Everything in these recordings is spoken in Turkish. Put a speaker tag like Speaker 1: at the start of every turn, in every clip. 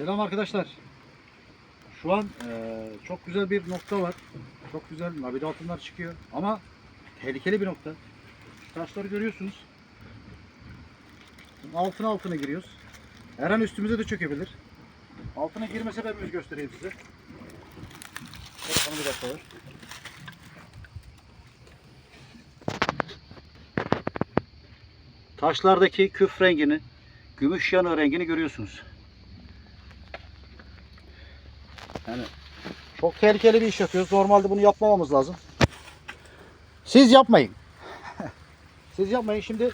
Speaker 1: Selam arkadaşlar. Şu an eee, çok güzel bir nokta var. Çok güzel labide altınlar çıkıyor. Ama tehlikeli bir nokta. Şu taşları görüyorsunuz. Altına altına giriyoruz. Her an üstümüze de çökebilir. Altına girme sebebimizi göstereyim size. Telefonu bir dakika ver. Taşlardaki küf rengini, gümüş yanığı rengini görüyorsunuz. Yani çok tehlikeli bir iş yapıyoruz. Normalde bunu yapmamamız lazım. Siz yapmayın. Siz yapmayın. Şimdi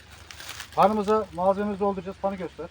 Speaker 1: panımıza malzememizi dolduracağız. Panı göster.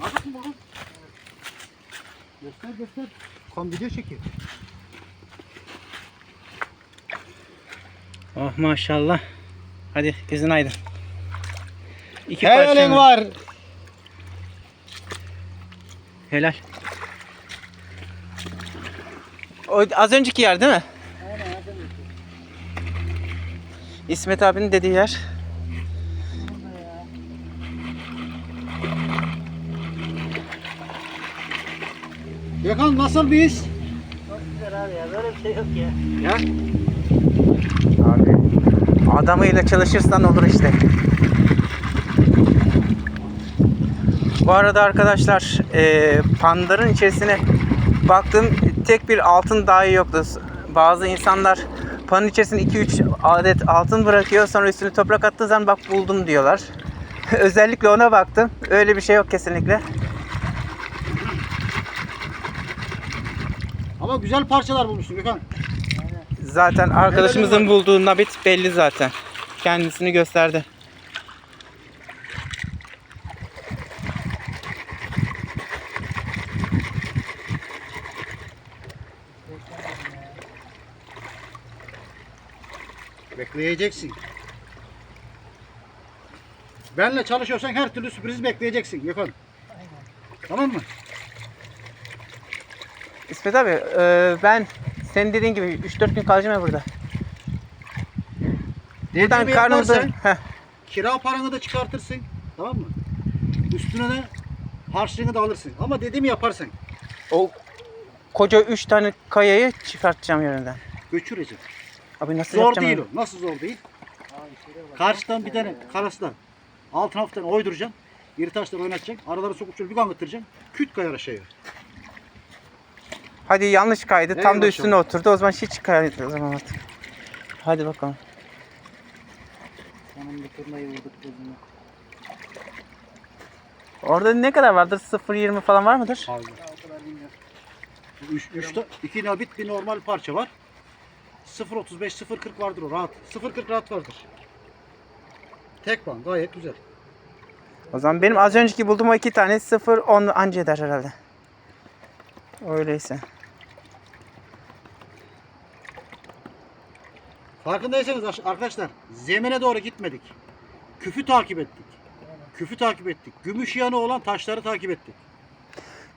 Speaker 1: Nasıl buldun? Göster göster. Kom video çekiyor.
Speaker 2: Oh maşallah. Hadi gözün aydın. İki
Speaker 1: Helal
Speaker 2: parça mı?
Speaker 1: var.
Speaker 2: Helal. O az önceki yer değil mi? İsmet abinin dediği yer.
Speaker 1: Gökhan nasıl bir his?
Speaker 3: Güzel abi ya böyle bir şey yok ya.
Speaker 1: Ya.
Speaker 2: Abi adamıyla çalışırsan olur işte. Bu arada arkadaşlar e, pandarın içerisine baktım tek bir altın dahi yoktu. Bazı insanlar panın içerisine 2-3 adet altın bırakıyor sonra üstüne toprak attığı zaman bak buldum diyorlar. Özellikle ona baktım. Öyle bir şey yok kesinlikle.
Speaker 1: Ama güzel parçalar bulmuşsun Gökhan.
Speaker 2: Zaten arkadaşımızın bulduğu nabit belli zaten. Kendisini gösterdi.
Speaker 1: Bekleyeceksin. Benle çalışıyorsan her türlü sürpriz bekleyeceksin Gökhan. Tamam mı?
Speaker 2: İsmet abi e, ben senin dediğin gibi 3-4 gün kalacağım ya burada. Buradan
Speaker 1: Dediğimi
Speaker 2: karnımızı...
Speaker 1: yaparsan
Speaker 2: Heh,
Speaker 1: kira paranı da çıkartırsın. Tamam mı? Üstüne de harçlığını da alırsın. Ama dediğimi yaparsan
Speaker 2: o koca 3 tane kayayı çıkartacağım yerinden.
Speaker 1: göçürecek.
Speaker 2: Abi nasıl
Speaker 1: Zor
Speaker 2: yapacağım
Speaker 1: değil
Speaker 2: onu?
Speaker 1: o. Nasıl zor değil? Karşıdan bir tane karasıdan Altına hafiften oyduracaksın. İri taşları oynatacaksın. Araları sokup şöyle bir kangıttıracaksın. Küt kayar aşağıya.
Speaker 2: Hadi yanlış kaydı. Tam
Speaker 1: Eyvallah
Speaker 2: da üstüne oturdu. O zaman hiç kaydı o zaman artık. Hadi bakalım.
Speaker 3: Sonunda turnayı vurduk gözüne.
Speaker 2: Orada ne kadar vardır? 0.20 falan var mıdır?
Speaker 3: Bilmiyorum.
Speaker 1: Üç, üçte, iki nabit bir normal parça var. 0.35 0.40 vardır o rahat. 0.40 rahat vardır. Tek puan gayet güzel.
Speaker 2: O zaman benim az önceki bulduğum o iki tane 0.10 anca eder herhalde. Öyleyse.
Speaker 1: Farkındaysanız aş- arkadaşlar zemine doğru gitmedik. Küfü takip ettik. Küfü takip ettik. Gümüş yanı olan taşları takip ettik.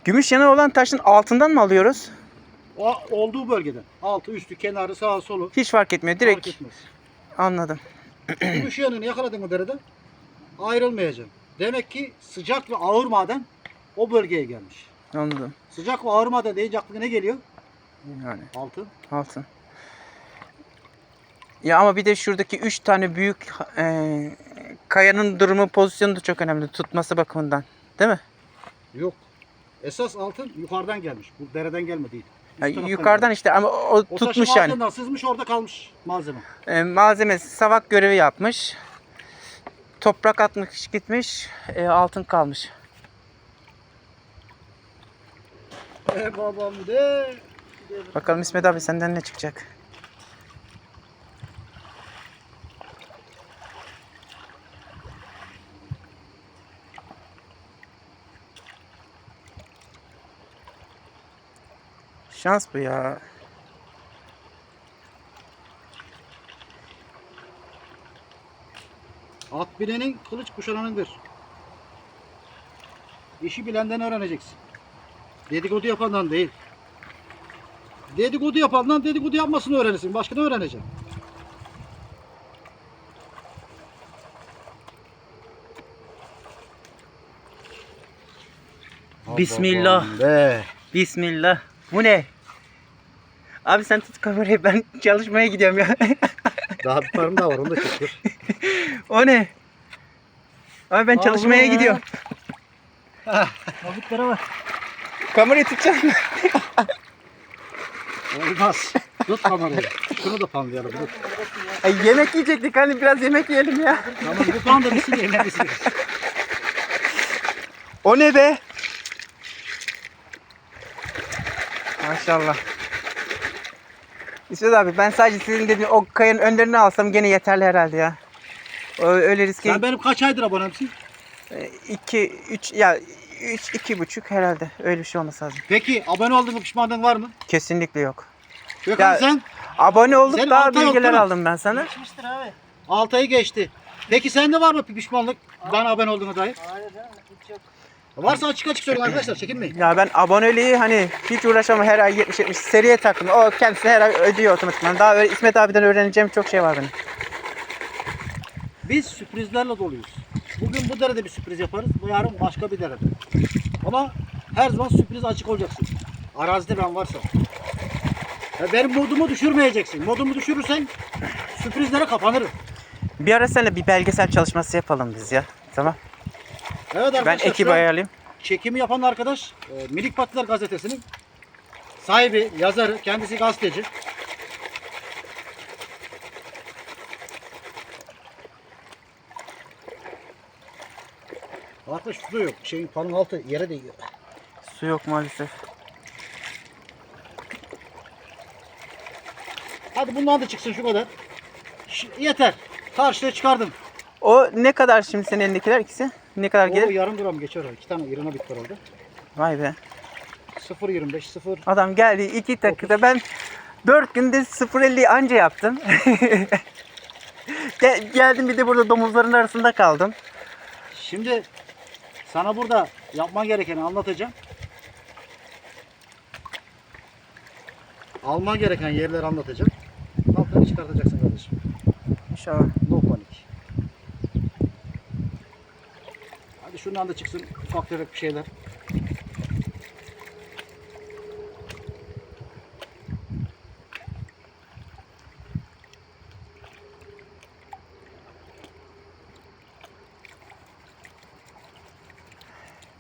Speaker 2: Gümüş yanı olan taşın altından mı alıyoruz?
Speaker 1: O olduğu bölgeden. Altı, üstü, kenarı, sağı, solu.
Speaker 2: Hiç fark etmiyor. Direkt
Speaker 1: Fark etmez.
Speaker 2: anladım.
Speaker 1: Gümüş yanını yakaladın mı dereden ayrılmayacaksın. Demek ki sıcak ve ağır maden o bölgeye gelmiş.
Speaker 2: Anladım.
Speaker 1: Sıcak ve ağır maden deyince aklına ne geliyor?
Speaker 2: Yani
Speaker 1: Altın.
Speaker 2: altın. Ya ama bir de şuradaki 3 tane büyük e, kayanın durumu pozisyonu da çok önemli tutması bakımından. Değil mi?
Speaker 1: Yok. Esas altın yukarıdan gelmiş. Bu dereden gelme değil. Üst
Speaker 2: Ya
Speaker 1: taraftan
Speaker 2: yukarıdan işte ama o, o tutmuş yani.
Speaker 1: altından sızmış orada kalmış malzeme.
Speaker 2: E, malzemesi savak görevi yapmış. Toprak atmış gitmiş. e, altın kalmış.
Speaker 1: E babam de.
Speaker 2: Bakalım İsmet abi senden ne çıkacak? Şans bu ya.
Speaker 1: At binenin kılıç kuşananındır. İşi bilenden öğreneceksin. Dedikodu yapandan değil. Dedikodu yapandan dedikodu yapmasını öğrenirsin. Başka ne öğreneceksin?
Speaker 2: Bismillah.
Speaker 1: Be.
Speaker 2: Bismillah. Bu ne? Abi sen tut kamerayı ben çalışmaya gidiyorum ya.
Speaker 1: Daha bir parım daha var onu da çekiyor.
Speaker 2: o ne? Abi ben çalışmaya
Speaker 1: Allah.
Speaker 2: gidiyorum.
Speaker 3: Mabutlere bak.
Speaker 2: Kamerayı tutacağım.
Speaker 1: Olmaz. Tut kamerayı. Şunu da panlayalım. Dur.
Speaker 2: Ay, yemek yiyecektik hani biraz yemek yiyelim ya.
Speaker 1: Tamam bu pan da bitsin yemeğe bitsin.
Speaker 2: O ne be? Maşallah. İsmet abi ben sadece sizin dediğin o kayanın önlerini alsam gene yeterli herhalde ya. Öyle riske
Speaker 1: Sen benim kaç aydır abonemsin?
Speaker 2: 2 3 ya 3 iki buçuk herhalde öyle bir şey olması lazım.
Speaker 1: Peki abone oldun mu pişmanlığın var mı?
Speaker 2: Kesinlikle yok.
Speaker 1: Gökhan
Speaker 2: Ya-
Speaker 1: sen
Speaker 2: Abone olduk
Speaker 1: Senin
Speaker 2: daha
Speaker 1: yok
Speaker 2: bilgiler
Speaker 1: değil mi?
Speaker 2: aldım ben sana.
Speaker 3: Geçmiştir abi.
Speaker 1: 6 ayı geçti. Peki sende var mı bir pişmanlık? Bana abone olduğuna dair.
Speaker 3: Hayır canım hiç yok.
Speaker 1: Varsa açık açık söyleyin arkadaşlar çekinmeyin.
Speaker 2: Ya ben aboneliği hani hiç uğraşamam her ay 70-70 seriye taktım. O kendisi her ay ödüyor otomatikman. Daha öyle İsmet abiden öğreneceğim çok şey var benim.
Speaker 1: Biz sürprizlerle doluyuz. Bugün bu derede bir sürpriz yaparız. Bu yarın başka bir derede. Ama her zaman sürpriz açık olacaksın. Arazide ben varsam. Ya benim modumu düşürmeyeceksin. Modumu düşürürsen sürprizlere kapanırım.
Speaker 2: Bir ara seninle bir belgesel çalışması yapalım biz ya. Tamam.
Speaker 1: Evet arkadaşlar.
Speaker 2: Ben
Speaker 1: şu
Speaker 2: ekibi
Speaker 1: an
Speaker 2: ayarlayayım.
Speaker 1: Çekimi yapan arkadaş e, Minik Battılar gazetesinin sahibi, yazarı, kendisi gazeteci. Arkadaş su yok. Şeyin panın altı yere değiyor.
Speaker 2: Su yok maalesef.
Speaker 1: Hadi bundan da çıksın şu kadar. Ş- yeter. Karşıya çıkardım.
Speaker 2: O ne kadar şimdi senin elindekiler ikisi? Ne kadar
Speaker 1: O
Speaker 2: gelir?
Speaker 1: yarım gram geçer. İki tane irina bit var orada.
Speaker 2: Vay be.
Speaker 1: 0.25 0
Speaker 2: Adam geldi iki dakikada ben 4 günde 0.50 anca yaptım. Gel- Geldim bir de burada domuzların arasında kaldım.
Speaker 1: Şimdi sana burada yapman gerekeni anlatacağım. Alman gereken yerleri anlatacağım. Altını çıkartacaksın kardeşim.
Speaker 2: İnşallah.
Speaker 1: Şundan da çıksın ufak tefek bir şeyler.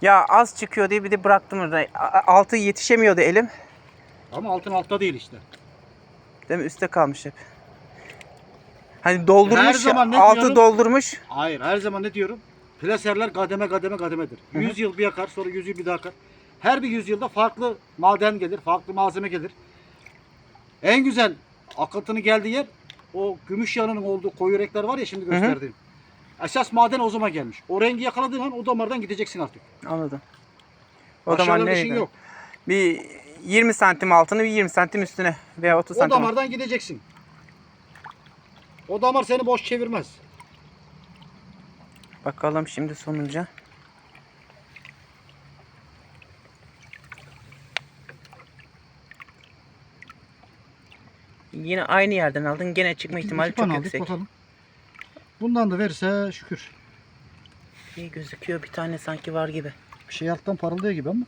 Speaker 2: Ya az çıkıyor diye bir de bıraktım orada. Altı yetişemiyordu elim.
Speaker 1: Ama altın altta değil işte.
Speaker 2: Değil mi? Üste kalmış hep. Hani doldurmuş,
Speaker 1: Her zaman ne
Speaker 2: altı
Speaker 1: diyorum?
Speaker 2: doldurmuş.
Speaker 1: Hayır her zaman ne diyorum? Plaserler kademe kademe kademedir. 100 yıl bir yakar sonra 100 yıl bir daha akar. Her bir yüzyılda farklı maden gelir, farklı malzeme gelir. En güzel akıntının geldiği yer o gümüş yanının olduğu koyu renkler var ya şimdi
Speaker 2: hı.
Speaker 1: gösterdiğim. Esas maden o zaman gelmiş. O rengi yakaladığın an o damardan gideceksin artık.
Speaker 2: Anladım. O
Speaker 1: Aşağıda
Speaker 2: zaman
Speaker 1: bir şeyin yok.
Speaker 2: Bir 20 santim altını bir 20 santim üstüne veya 30
Speaker 1: O
Speaker 2: santim.
Speaker 1: damardan gideceksin. O damar seni boş çevirmez.
Speaker 2: Bakalım şimdi sonunca. Yine aynı yerden aldın. Gene çıkma ihtimali çok
Speaker 1: aldık,
Speaker 2: yüksek.
Speaker 1: bakalım. Bundan da verirse şükür.
Speaker 2: İyi gözüküyor. Bir tane sanki var gibi.
Speaker 1: Bir şey alttan parıldıyor gibi ama.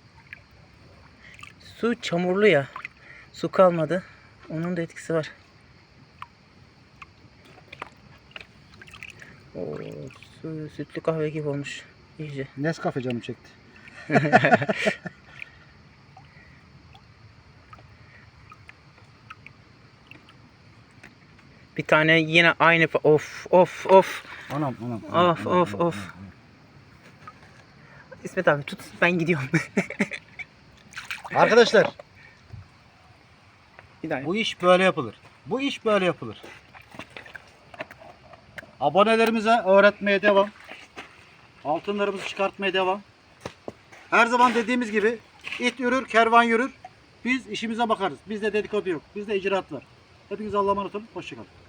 Speaker 2: Su çamurlu ya. Su kalmadı. Onun da etkisi var. Oo, su, sütlü kahve gibi olmuş. İyice.
Speaker 1: Nescafe canım çekti.
Speaker 2: Bir tane yine aynı of of of.
Speaker 1: Anam anam.
Speaker 2: Of of of. İsmet abi tut ben gidiyorum.
Speaker 1: Arkadaşlar
Speaker 2: bir daha.
Speaker 1: bu iş böyle yapılır. Bu iş böyle yapılır. Abonelerimize öğretmeye devam. Altınlarımızı çıkartmaya devam. Her zaman dediğimiz gibi it yürür, kervan yürür. Biz işimize bakarız. Bizde dedikodu yok. Bizde icraat var. Hepinize Allah'a emanet olun. Hoşçakalın.